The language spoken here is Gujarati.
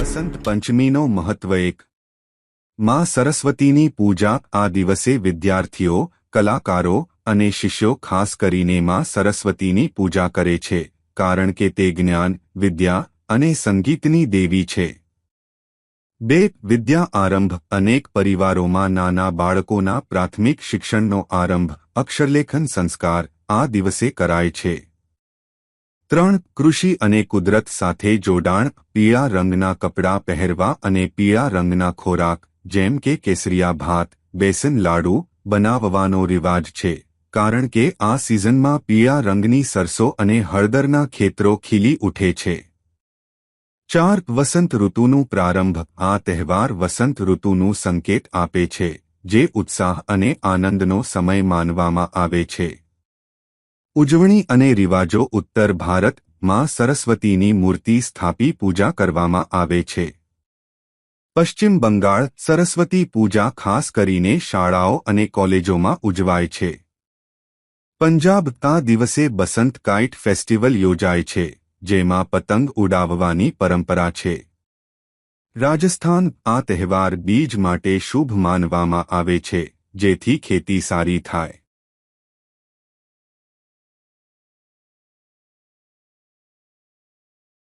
વસંત પંચમીનો મહત્વ એક. માં સરસ્વતીની પૂજા આ દિવસે વિદ્યાર્થીઓ, કલાકારો અને શિષ્યો ખાસ કરીને માં સરસ્વતીની પૂજા કરે છે, કારણ કે તે જ્ઞાન, વિદ્યા અને સંગીતની દેવી છે. બે, વિદ્યા આરંભ. અનેક પરિવારોમાં નાના બાળકોના પ્રાથમિક શિક્ષણનો આરંભ, અક્ષરલેખન સંસ્કાર, આ દિવસે કરાય છે. ત્રણ, કૃષિ અને કુદરત સાથે જોડાણ, પીળા રંગના કપડાં પહેરવા અને પીળા રંગના ખોરાક, જેમ કે કેસરિયા ભાત, બેસન લાડુ, બનાવવાનો રિવાજ છે. કારણ કે આ સિઝનમાં પીળા રંગની સરસો અને હળદરના ખેતરો ખીલી ઉઠે છે. ચાર વસંત ઋતુનું પ્રારંભ આ તહેવાર વસંત ઋતુનું સંકેત આપે છે, જે ઉત્સાહ અને આનંદનો સમય માનવામાં આવે છે. ઉજવણી અને રિવાજો ઉત્તર ભારતમાં સરસ્વતીની મૂર્તિ સ્થાપી પૂજા કરવામાં આવે છે. પશ્ચિમ બંગાળ સરસ્વતી પૂજા ખાસ કરીને શાળાઓ અને કોલેજોમાં ઉજવાય છે. પંજાબ આ દિવસે બસંત કાઇટ ફેસ્ટિવલ યોજાય છે. જેમાં પતંગ ઉડાવવાની પરંપરા છે. રાજસ્થાન આ તહેવાર બીજ માટે શુભ માનવામાં આવે છે, જેથી ખેતી સારી થાય.